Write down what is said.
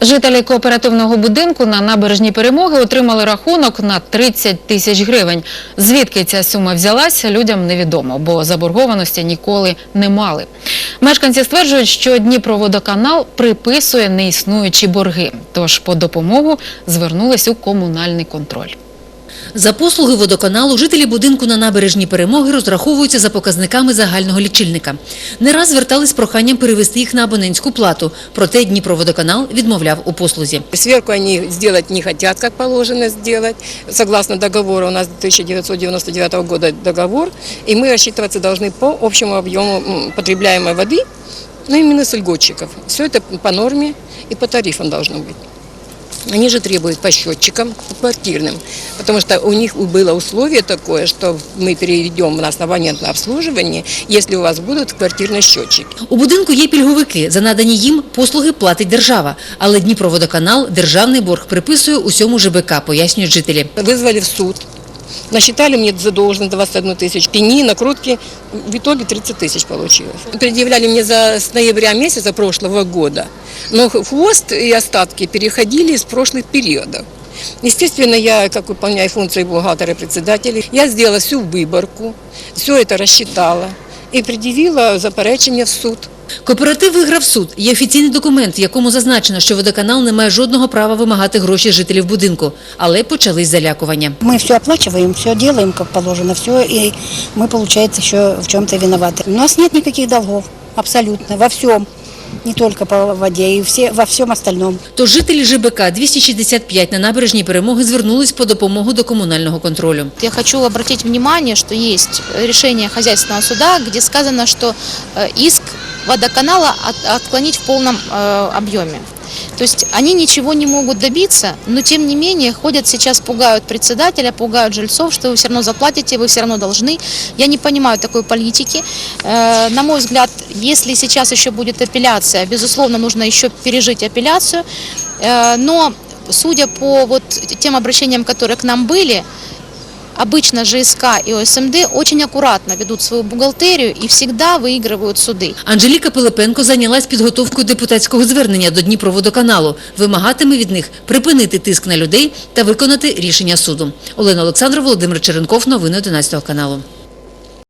Жителі кооперативного будинку на набережній перемоги отримали рахунок на 30 тисяч гривень. Звідки ця сума взялася, людям невідомо, бо заборгованості ніколи не мали. Мешканці стверджують, що Дніпроводоканал приписує неіснуючі борги, тож по допомогу звернулись у комунальний контроль. За послуги водоканалу жителі будинку на набережній перемоги розраховуються за показниками загального лічильника. Не раз звертались з проханням перевести їх на абонентську плату, проте Дніпроводоканал відмовляв у послузі. Сверку они сделать не хотят, как положено сделать. Согласно договору, у нас 1999 года договор, и мы рассчитываться должны по общему объему м, потребляемой воды, ну именно с льготчиков. Все это по норме и по тарифам должно быть. Они же требуют по счетчикам, по квартирным, потому что у них было условие такое, что мы перейдем на абонентное обслуживание, если у вас будут квартирные счетчики. У будинку є пільговики. За надані їм послуги платить держава. Але Дніпроводоканал державний борг приписує усьому ЖБК, пояснюють жителі. Вызвали в суд. Насчитали мне задолженность 21 тысяч. Пени, накрутки. В итоге 30 тысяч получилось. Предъявляли мне за с ноября месяца прошлого года. Но хвост и остатки переходили из прошлых периодов. Естественно, я, как выполняю функции бухгалтера и председателя, я сделала всю выборку, все это рассчитала и предъявила заперечение в суд. Кооператив виграв суд. Є офіційний документ, в якому зазначено, що водоканал не має жодного права вимагати гроші з жителів будинку. Але почались залякування. Мы все оплачиваем, все делаем как положено, все, и мы, получается, еще в чем-то виноваты. У нас нет никаких долгов, абсолютно, во всем. Не только по воде, и все, во всем остальном. Тож жителі ЖБК 265 на набережній перемоги звернулись по допомогу до комунального контролю. Я хочу обратить внимание, что есть решение хозяйственного суда, где сказано, что э, иск водоканала от- отклонить в полном э, объеме. То есть они ничего не могут добиться, но тем не менее ходят сейчас, пугают председателя, пугают жильцов, что вы все равно заплатите, вы все равно должны. Я не понимаю такой политики. Э, На мой взгляд, если сейчас еще будет апелляция, безусловно, нужно еще пережить апелляцию. Э, Но судя по вот тем обращениям, которые к нам были, Обычно ЖСК и ОСМД очень аккуратно ведут свою бухгалтерию и всегда выигрывают суды. Анжеліка Пилипенко зайнялась підготовкою депутатського звернення до Дніпроводоканалу. Вимагатиме від них припинити тиск на людей та виконати рішення суду. Олена Олександрова, Володимир Черенков. Новини 11 каналу.